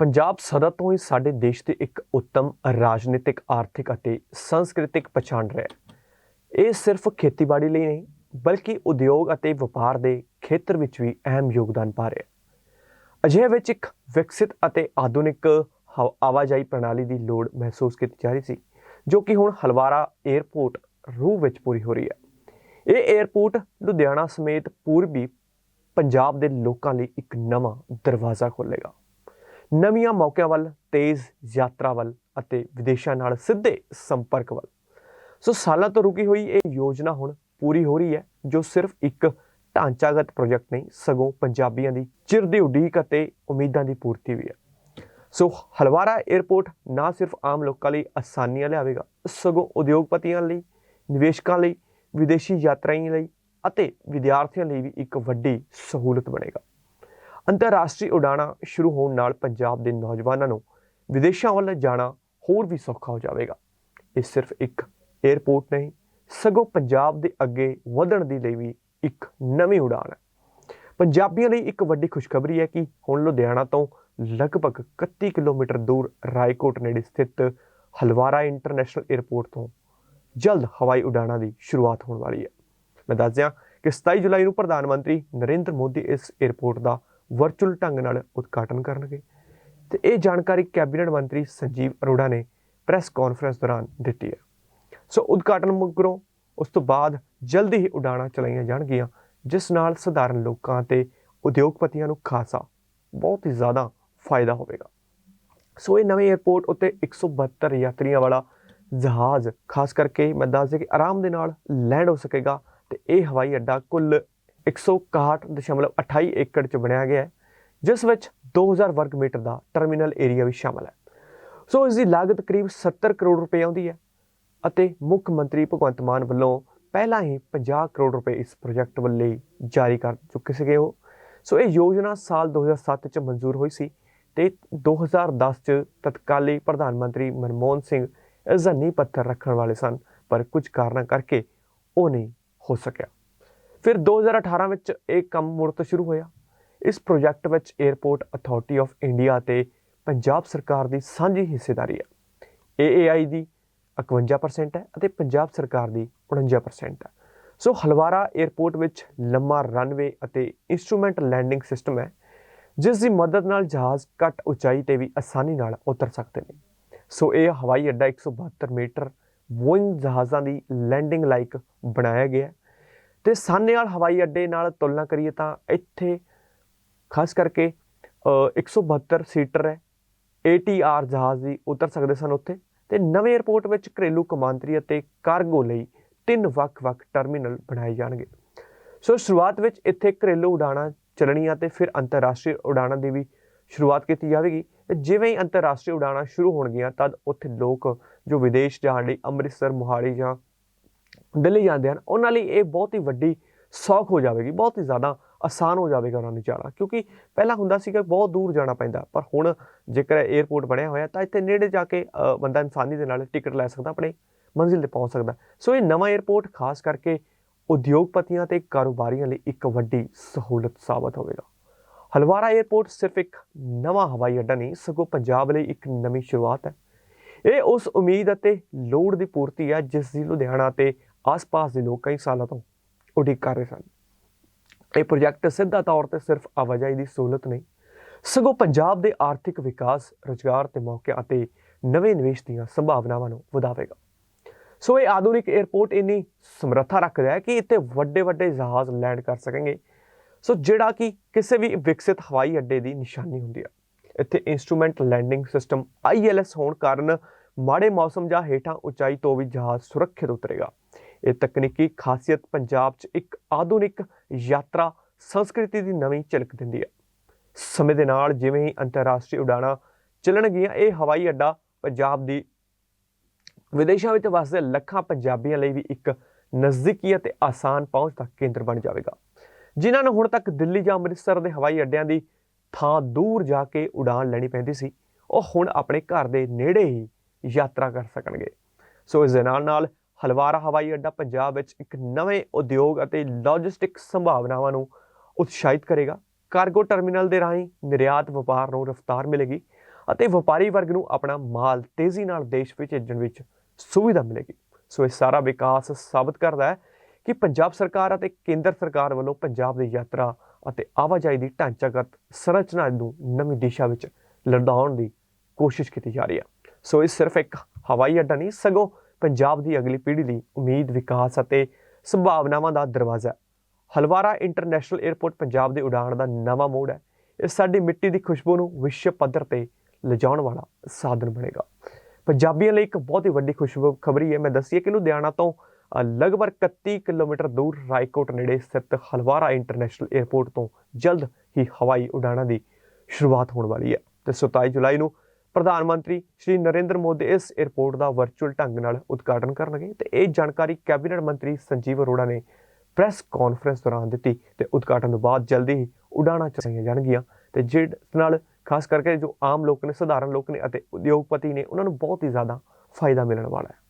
ਪੰਜਾਬ ਸਦਾ ਤੋਂ ਹੀ ਸਾਡੇ ਦੇਸ਼ ਦੇ ਇੱਕ ਉੱਤਮ ਰਾਜਨੀਤਿਕ, ਆਰਥਿਕ ਅਤੇ ਸੰਸਕ੍ਰਿਤਿਕ ਪਛਾਣ ਰਿਹਾ ਹੈ। ਇਹ ਸਿਰਫ ਖੇਤੀਬਾੜੀ ਲਈ ਨਹੀਂ, ਬਲਕਿ ਉਦਯੋਗ ਅਤੇ ਵਪਾਰ ਦੇ ਖੇਤਰ ਵਿੱਚ ਵੀ ਅਹਿਮ ਯੋਗਦਾਨ ਪਾ ਰਿਹਾ ਹੈ। ਅਜਿਹੇ ਵਿੱਚ ਇੱਕ ਵਿਕਸਿਤ ਅਤੇ ਆਧੁਨਿਕ ਹਵ- ਆਵਾਜਾਈ ਪ੍ਰਣਾਲੀ ਦੀ ਲੋੜ ਮਹਿਸੂਸ ਕੀਤੀ ਜਾ ਰਹੀ ਸੀ, ਜੋ ਕਿ ਹੁਣ ਹਲਵਾਰਾ 에ਅਰਪੋਰਟ ਰੂਹ ਵਿੱਚ ਪੂਰੀ ਹੋ ਰਹੀ ਹੈ। ਇਹ 에ਅਰਪੋਰਟ ਲੁਧਿਆਣਾ ਸਮੇਤ ਪੂਰਬੀ ਪੰਜਾਬ ਦੇ ਲੋਕਾਂ ਲਈ ਇੱਕ ਨਵਾਂ ਦਰਵਾਜ਼ਾ ਖੋਲ੍ਹੇਗਾ। ਨਵੀਆਂ ਮੌਕਿਆਂ ਵੱਲ, ਤੇਜ਼ ਯਾਤਰਾ ਵੱਲ ਅਤੇ ਵਿਦੇਸ਼ਾਂ ਨਾਲ ਸਿੱਧੇ ਸੰਪਰਕ ਵੱਲ। ਸੋ ਸਾਲਾਂ ਤੋਂ ਰੁਕੀ ਹੋਈ ਇਹ ਯੋਜਨਾ ਹੁਣ ਪੂਰੀ ਹੋ ਰਹੀ ਹੈ, ਜੋ ਸਿਰਫ ਇੱਕ ਢਾਂਚਾਗਤ ਪ੍ਰੋਜੈਕਟ ਨਹੀਂ, ਸਗੋਂ ਪੰਜਾਬੀਆਂ ਦੀ ਚਿਰ ਦੀ ਉਡੀਕ ਅਤੇ ਉਮੀਦਾਂ ਦੀ ਪੂਰਤੀ ਵੀ ਹੈ। ਸੋ ਹਲਵਾਰਾ 에ਅਰਪੋਰਟ ਨਾ ਸਿਰਫ ਆਮ ਲੋਕਾਂ ਲਈ ਆਸਾਨੀਆਂ ਲਿਆਵੇਗਾ, ਸਗੋਂ ਉਦਯੋਗਪਤੀਆਂ ਲਈ, ਨਿਵੇਸ਼ਕਾਂ ਲਈ, ਵਿਦੇਸ਼ੀ ਯਾਤਰਾਈਆਂ ਲਈ ਅਤੇ ਵਿਦਿਆਰਥੀਆਂ ਲਈ ਵੀ ਇੱਕ ਵੱਡੀ ਸਹੂਲਤ ਬਣੇਗਾ। ਅੰਤਰਰਾਸ਼ਟਰੀ ਉਡਾਣਾਂ ਸ਼ੁਰੂ ਹੋਣ ਨਾਲ ਪੰਜਾਬ ਦੇ ਨੌਜਵਾਨਾਂ ਨੂੰ ਵਿਦੇਸ਼ਾਂ ਵੱਲ ਜਾਣਾ ਹੋਰ ਵੀ ਸੌਖਾ ਹੋ ਜਾਵੇਗਾ। ਇਹ ਸਿਰਫ ਇੱਕ 에ਅਰਪੋਰਟ ਨਹੀਂ, ਸਗੋਂ ਪੰਜਾਬ ਦੇ ਅੱਗੇ ਵਧਣ ਦੀ ਲਈ ਵੀ ਇੱਕ ਨਵੀਂ ਉਡਾਣ ਹੈ। ਪੰਜਾਬੀਆਂ ਲਈ ਇੱਕ ਵੱਡੀ ਖੁਸ਼ਖਬਰੀ ਹੈ ਕਿ ਹੁਣ ਲੁਧਿਆਣਾ ਤੋਂ ਲਗਭਗ 31 ਕਿਲੋਮੀਟਰ ਦੂਰ ਰਾਏਕੋਟ ਨੇੜੇ ਸਥਿਤ ਹਲਵਾਰਾ ਇੰਟਰਨੈਸ਼ਨਲ 에ਅਰਪੋਰਟ ਤੋਂ ਜਲਦ ਹਵਾਈ ਉਡਾਣਾਂ ਦੀ ਸ਼ੁਰੂਆਤ ਹੋਣ ਵਾਲੀ ਹੈ। ਮੈਂ ਦੱਸ ਕਿ 27 ਜੁਲਾਈ ਨੂੰ ਪ੍ਰਧਾਨ ਮੰਤਰੀ ਨਰਿੰਦਰ ਮੋਦੀ ਇਸ 에ਅਰਪੋਰਟ ਦਾ ਵਰਚੁਅਲ ਢੰਗ ਨਾਲ ਉਦਘਾਟਨ ਕਰਨਗੇ। ਤੇ ਇਹ ਜਾਣਕਾਰੀ ਕੈਬਨਿਟ ਮੰਤਰੀ ਸੰਜੀਵ ਅਰੋੜਾ ਨੇ ਪ੍ਰੈਸ ਕਾਨਫਰੰਸ ਦੌਰਾਨ ਦਿੱਤੀ ਹੈ। ਸੋ ਉਦਘਾਟਨ ਮਗਰੋਂ ਉਸ ਤੋਂ ਬਾਅਦ ਜਲਦੀ ਹੀ ਉਡਾਣਾਂ ਚਲਾਈਆਂ ਜਾਣਗੀਆਂ, ਜਿਸ ਨਾਲ ਸਧਾਰਨ ਲੋਕਾਂ ਤੇ ਉਦਯੋਗਪਤੀਆਂ ਨੂੰ ਖਾਸਾ ਬਹੁਤ ਹੀ ਜ਼ਿਆਦਾ ਫਾਇਦਾ ਹੋਵੇਗਾ। ਸੋ ਇਹ ਨਵੇਂ 에ਅਰਪੋਰਟ ਉੱਤੇ 172 ਯਾਤਰੀਆਂ ਵਾਲਾ ਜਹਾਜ਼, ਖਾਸ ਕਰਕੇ ਮੈਂ ਦੱਸ ਦਿਆਂ ਕਿ ਆਰਾਮ ਦੇ ਨਾਲ ਲੈਂਡ ਹੋ ਸਕੇਗਾ ਤੇ ਇਹ ਹਵਾਈ ਅੱਡਾ ਕੁੱਲ 161.28 ਏਕੜ ਚ ਬਣਾਇਆ ਗਿਆ ਹੈ, ਜਿਸ ਵਿੱਚ 2000 ਵਰਗ ਮੀਟਰ ਦਾ ਟਰਮੀਨਲ ਏਰੀਆ ਵੀ ਸ਼ਾਮਲ ਹੈ। ਸੋ ਇਸ ਦੀ ਲਾਗਤ ਕਰੀਬ 70 ਕਰੋੜ ਰੁਪਏ ਆਉਂਦੀ ਹੈ ਅਤੇ ਮੁੱਖ ਮੰਤਰੀ ਭਗਵੰਤ ਮਾਨ ਵੱਲੋਂ ਪਹਿਲਾਂ ਹੀ 50 ਕਰੋੜ ਰੁਪਏ ਇਸ ਪ੍ਰੋਜੈਕਟ ਵੱਲੇ ਜਾਰੀ ਕਰ ਚੁੱਕੇ ਸੀਗੇ ਉਹ। ਸੋ ਇਹ ਯੋਜਨਾ ਸਾਲ 2007 ਚ ਮਨਜ਼ੂਰ ਹੋਈ ਸੀ ਤੇ 2010 ਚ ਤਤਕਾਲੀ ਪ੍ਰਧਾਨ ਮੰਤਰੀ ਮਨਮੋਹਨ ਸਿੰਘ ਇਸ ਦਾ ਨੀਂਹ ਪੱਥਰ ਰੱਖਣ ਵਾਲੇ ਸਨ, ਪਰ ਕੁਝ ਕਾਰਨਾਂ ਕਰਕੇ ਉਹ ਨਹੀਂ ਹੋ ਸਕਿਆ। ਫਿਰ 2018 ਵਿੱਚ ਇਹ ਕੰਮ ਮੁੜ ਤੋਂ ਸ਼ੁਰੂ ਹੋਇਆ। ਇਸ ਪ੍ਰੋਜੈਕਟ ਵਿੱਚ 에ਅਰਪੋਰਟ ਅਥਾਰਟੀ ਆਫ ਇੰਡੀਆ ਤੇ ਪੰਜਾਬ ਸਰਕਾਰ ਦੀ ਸਾਂਝੀ ਹਿੱਸੇਦਾਰੀ ਹੈ। AAI ਦੀ 51% ਹੈ ਅਤੇ ਪੰਜਾਬ ਸਰਕਾਰ ਦੀ 49% ਹੈ। ਸੋ ਹਲਵਾਰਾ 에ਅਰਪੋਰਟ ਵਿੱਚ ਲੰਮਾ ਰਨਵੇ ਅਤੇ ਇਨਸਟਰੂਮੈਂਟ ਲੈਂਡਿੰਗ ਸਿਸਟਮ ਹੈ, ਜਿਸ ਦੀ ਮਦਦ ਨਾਲ ਜਹਾਜ਼ ਘੱਟ ਉਚਾਈ ਤੇ ਵੀ ਆਸਾਨੀ ਨਾਲ ਉਤਰ ਸਕਦੇ ਨੇ। ਸੋ ਇਹ ਹਵਾਈ ਅੱਡਾ 172 ਮੀਟਰ ਬੋਇੰਗ ਜਹਾਜ਼ਾਂ ਦੀ ਲੈਂਡਿੰਗ ਲਾਈਕ ਬਣਾਇਆ ਗਿਆ ਹੈ। ਤੇ ਸਾਨੇਵਾਲ ਹਵਾਈ ਅੱਡੇ ਨਾਲ ਤੁਲਨਾ ਕਰੀਏ ਤਾਂ ਇੱਥੇ ਖਾਸ ਕਰਕੇ ਅ, 172 ਸੀਟਰ ਹੈ ATR ਜਹਾਜ਼ ਵੀ ਉਤਰ ਸਕਦੇ ਸਨ ਉੱਥੇ ਤੇ ਨਵੇਂ 에ਅਰਪੋਰਟ ਵਿੱਚ ਘਰੇਲੂ ਕਮਾਂਤਰੀ ਅਤੇ ਕਾਰਗੋ ਲਈ ਤਿੰਨ ਵੱਖ-ਵੱਖ ਟਰਮੀਨਲ ਬਣਾਏ ਜਾਣਗੇ। ਸੋ ਸ਼ੁਰੂਆਤ ਵਿੱਚ ਇੱਥੇ ਘਰੇਲੂ ਉਡਾਣਾਂ ਚੱਲਣੀਆਂ ਤੇ ਫਿਰ ਅੰਤਰਰਾਸ਼ਟਰੀ ਉਡਾਣਾਂ ਦੀ ਵੀ ਸ਼ੁਰੂਆਤ ਕੀਤੀ ਜਾਵੇਗੀ ਤੇ ਜਿਵੇਂ ਹੀ ਅੰਤਰਰਾਸ਼ਟਰੀ ਉਡਾਣਾਂ ਸ਼ੁਰੂ ਹੋਣਗੀਆਂ ਤਦ ਉੱਥੇ ਲੋਕ ਜੋ ਵਿਦੇਸ਼ ਜਾਣ ਲਈ ਅੰਮ੍ਰਿਤਸਰ ਮੋਹਾਲੀ ਜਾਂ ਦਿੱਲੀ ਜਾਂਦੇ ਹਨ, ਉਹਨਾਂ ਲਈ ਇਹ ਬਹੁਤ ਹੀ ਵੱਡੀ ਸੌਖ ਹੋ ਜਾਵੇਗੀ, ਬਹੁਤ ਹੀ ਜ਼ਿਆਦਾ ਆਸਾਨ ਹੋ ਜਾਵੇਗਾ ਉਹਨਾਂ ਨੂੰ ਜਾਣਾ, ਕਿਉਂਕਿ ਪਹਿਲਾਂ ਹੁੰਦਾ ਸੀ ਕਿ ਬਹੁਤ ਦੂਰ ਜਾਣਾ ਪੈਂਦਾ, ਪਰ ਹੁਣ ਜੇਕਰ 에어ਪੋਰਟ ਬਣਿਆ ਹੋਇਆ, ਤਾਂ ਇੱਥੇ ਨੇੜੇ ਜਾ ਕੇ ਬੰਦਾ ਇਨਸਾਨੀ ਦੇ ਨਾਲ ਟਿਕਟ ਲੈ ਸਕਦਾ, ਆਪਣੇ ਮੰਜ਼ਿਲ ਤੇ ਪਹੁੰਚ ਸਕਦਾ। ਸੋ ਇਹ ਨਵਾਂ 에어ਪੋਰਟ ਖਾਸ ਕਰਕੇ ਉਦਯੋਗਪਤੀਆਂ ਤੇ ਕਾਰੋਬਾਰੀਆਂ ਲਈ ਇੱਕ ਵੱਡੀ ਸਹੂਲਤ ਸਾਬਤ ਹੋਵੇਗਾ। ਹਲਵਾਰਾ 에어ਪੋਰਟ ਸਿਰਫ ਇੱਕ ਨਵਾਂ ਹਵਾਈ ਅੱਡਾ ਨਹੀਂ, ਸਗੋਂ ਪੰਜਾਬ ਲਈ ਇੱਕ ਨਵੀਂ ਸ਼ੁਰੂਆਤ ਹੈ। ਇਹ ਉਸ ਉਮੀਦ ਅਤੇ ਲੋੜ ਦੀ ਪੂਰਤੀ ਹੈ, ਜਿਸ ਦੀ ਲੁਧਿਆਣਾ ਤੇ ਆਸ-ਪਾਸ ਦੇ ਲੋਕ ਕਈ ਸਾਲਾਂ ਤੋਂ ਉਡੀਕ ਕਰ ਰਹੇ ਸਨ। ਇਹ ਪ੍ਰੋਜੈਕਟ ਸਿੱਧਾ ਤੌਰ ਤੇ ਸਿਰਫ ਆਵਾਜਾਈ ਦੀ ਸਹੂਲਤ ਨਹੀਂ, ਸਗੋਂ ਪੰਜਾਬ ਦੇ ਆਰਥਿਕ ਵਿਕਾਸ, ਰੁਜ਼ਗਾਰ ਤੇ ਮੌਕਿਆਂ ਅਤੇ ਨਵੇਂ ਨਿਵੇਸ਼ ਦੀਆਂ ਸੰਭਾਵਨਾਵਾਂ ਨੂੰ ਵਧਾਵੇਗਾ। ਸੋ ਇਹ ਆਧੁਨਿਕ 에ਅਰਪੋਰਟ ਇੰਨੀ ਸਮਰੱਥਾ ਰੱਖਦਾ ਹੈ ਕਿ ਇੱਥੇ ਵੱਡੇ ਵੱਡੇ ਜਹਾਜ਼ ਲੈਂਡ ਕਰ ਸਕਣਗੇ। ਸੋ ਜਿਹੜਾ ਕਿ ਕਿਸੇ ਵੀ ਵਿਕਸਿਤ ਹਵਾਈ ਅੱਡੇ ਦੀ ਨਿਸ਼ਾਨੀ ਹੁੰਦੀ ਹੈ ਇੱਥੇ ਇਨਸਟਰੂਮੈਂਟ ਲੈਂਡਿੰਗ ਸਿਸਟਮ ILS ਹੋਣ ਕਾਰਨ ਮਾੜੇ ਮੌਸਮ ਜਾਂ ਹੇਠਾਂ ਉਚਾਈ ਤੋਂ ਵੀ ਜਹਾਜ਼ ਸੁਰੱਖਿਅਤ ਉਤਰੇਗਾ। ਇਹ ਤਕਨੀਕੀ ਖਾਸੀਅਤ ਪੰਜਾਬ 'ਚ ਇੱਕ ਆਧੁਨਿਕ ਯਾਤਰਾ ਸੰਸਕ੍ਰਿਤੀ ਦੀ ਨਵੀਂ ਝਲਕ ਦਿੰਦੀ ਹੈ। ਸਮੇਂ ਦੇ ਨਾਲ ਜਿਵੇਂ ਹੀ ਅੰਤਰਰਾਸ਼ਟਰੀ ਉਡਾਣਾਂ ਚੱਲਣਗੀਆਂ, ਇਹ ਹਵਾਈ ਅੱਡਾ ਪੰਜਾਬ ਦੀ ਵਿਦੇਸ਼ਾਂ ਵਿੱਚ ਵਸਦੇ ਲੱਖਾਂ ਪੰਜਾਬੀਆਂ ਲਈ ਵੀ ਇੱਕ ਨਜ਼ਦੀਕੀ ਅਤੇ ਆਸਾਨ ਪਹੁੰਚ ਦਾ ਕੇਂਦਰ ਬਣ ਜਾਵੇਗਾ। ਜਿਨ੍ਹਾਂ ਨੂੰ ਹੁਣ ਤੱਕ ਦਿੱਲੀ ਜਾਂ ਅੰਮ੍ਰਿਤਸਰ ਦੇ ਹਵਾਈ ਅੱਡਿਆਂ ਦੀ ਥਾਂ ਦੂਰ ਜਾ ਕੇ ਉਡਾਨ ਲੈਣੀ ਪੈਂਦੀ ਸੀ, ਉਹ ਹੁਣ ਆਪਣੇ ਘਰ ਦੇ ਨੇੜੇ ਹੀ ਯਾਤਰਾ ਕਰ ਸਕਣਗੇ। ਸੋ ਇਸ ਦੇ ਨਾਲ ਨਾਲ ਹਲਵਾਰਾ ਹਵਾਈ ਅੱਡਾ ਪੰਜਾਬ ਵਿੱਚ ਇੱਕ ਨਵੇਂ ਉਦਯੋਗ ਅਤੇ ਲੌਜਿਸਟਿਕ ਸੰਭਾਵਨਾਵਾਂ ਨੂੰ ਉਤਸ਼ਾਹਿਤ ਕਰੇਗਾ। ਕਾਰਗੋ ਟਰਮੀਨਲ ਦੇ ਰਾਹੀਂ ਨਿਰਯਾਤ ਵਪਾਰ ਨੂੰ ਰਫ਼ਤਾਰ ਮਿਲੇਗੀ ਅਤੇ ਵਪਾਰੀ ਵਰਗ ਨੂੰ ਆਪਣਾ ਮਾਲ ਤੇਜ਼ੀ ਨਾਲ ਦੇਸ਼ ਵਿੱਚ ਭੇਜਣ ਵਿੱਚ ਸੁਵਿਧਾ ਮਿਲੇਗੀ। ਸੋ ਇਹ ਸਾਰਾ ਵਿਕਾਸ ਸਾਬਤ ਕਰਦਾ ਹੈ ਕਿ ਪੰਜਾਬ ਸਰਕਾਰ ਅਤੇ ਕੇਂਦਰ ਸਰਕਾਰ ਵੱਲੋਂ ਪੰਜਾਬ ਦੀ ਯਾਤਰਾ ਅਤੇ ਆਵਾਜਾਈ ਦੀ ਢਾਂਚਾਗਤ ਸੰਰਚਨਾ ਨੂੰ ਨਵੀਂ ਦਿਸ਼ਾ ਵਿੱਚ ਲੰਡਾਉਣ ਦੀ ਕੋਸ਼ਿਸ਼ ਕੀਤੀ ਜਾ ਰਹੀ ਹੈ। ਸੋ ਇਹ ਸਿਰਫ ਇੱਕ ਹਵਾਈ ਅੱਡਾ ਨਹੀਂ, ਸਗੋਂ ਪੰਜਾਬ ਦੀ ਅਗਲੀ ਪੀੜ੍ਹੀ ਲਈ ਉਮੀਦ, ਵਿਕਾਸ ਅਤੇ ਸੰਭਾਵਨਾਵਾਂ ਦਾ ਦਰਵਾਜ਼ਾ। ਹੈ ਹਲਵਾਰਾ ਇੰਟਰਨੈਸ਼ਨਲ 에ਅਰਪੋਰਟ ਪੰਜਾਬ ਦੇ ਉਡਾਣ ਦਾ ਨਵਾਂ ਮੋੜ ਹੈ। ਇਹ ਸਾਡੀ ਮਿੱਟੀ ਦੀ ਖੁਸ਼ਬੂ ਨੂੰ ਵਿਸ਼ਵ ਪੱਧਰ ਤੇ ਲਿਜਾਉਣ ਵਾਲਾ ਸਾਧਨ ਬਣੇਗਾ। ਪੰਜਾਬੀਆਂ ਲਈ ਇੱਕ ਬਹੁਤ ਹੀ ਵੱਡੀ ਖੁਸ਼ਬੂ ਖਬਰੀ ਹੈ। ਮੈਂ ਦੱਸੀਏ ਕਿ ਲੁਧਿਆਣਾ ਤੋਂ ਲਗਭਗ 31 ਕਿਲੋਮੀਟਰ ਦੂਰ ਰਾਏਕੋਟ ਨੇੜੇ ਸਥਿਤ ਹਲਵਾਰਾ ਇੰਟਰਨੈਸ਼ਨਲ 에ਅਰਪੋਰਟ ਤੋਂ ਜਲਦ ਹੀ ਹਵਾਈ ਉਡਾਣਾਂ ਦੀ ਸ਼ੁਰੂਆਤ ਹੋਣ ਵਾਲੀ ਹੈ। ਤੇ 27 ਜੁਲਾਈ ਨੂੰ ਪ੍ਰਧਾਨ ਮੰਤਰੀ ਸ਼੍ਰੀ ਨਰਿੰਦਰ ਮੋਦੀ ਇਸ 에ਅਰਪੋਰਟ ਦਾ ਵਰਚੁਅਲ ਢੰਗ ਨਾਲ ਉਦਘਾਟਨ ਕਰਨਗੇ ਤੇ ਇਹ ਜਾਣਕਾਰੀ ਕੈਬਨਿਟ ਮੰਤਰੀ ਸੰਜੀਵ ਅਰੋੜਾ ਨੇ ਪ੍ਰੈਸ ਕਾਨਫਰੰਸ ਦੌਰਾਨ ਦਿੱਤੀ ਤੇ ਉਦਘਾਟਨ ਤੋਂ ਬਾਅਦ ਜਲਦੀ ਹੀ ਉਡਾਣਾਂ ਚਲਾਈਆਂ ਜਾਣਗੀਆਂ ਤੇ ਜਿਸ ਨਾਲ ਖਾਸ ਕਰਕੇ ਜੋ ਆਮ ਲੋਕ ਨੇ, ਸਧਾਰਨ ਲੋਕ ਨੇ ਅਤੇ ਉਦਯੋਗਪਤੀ ਨੇ, ਉਹਨਾਂ ਨੂੰ ਬਹੁਤ ਹੀ ਜ਼ਿਆਦਾ ਫਾਇਦਾ ਮਿਲਣ ਵਾਲਾ ਹੈ।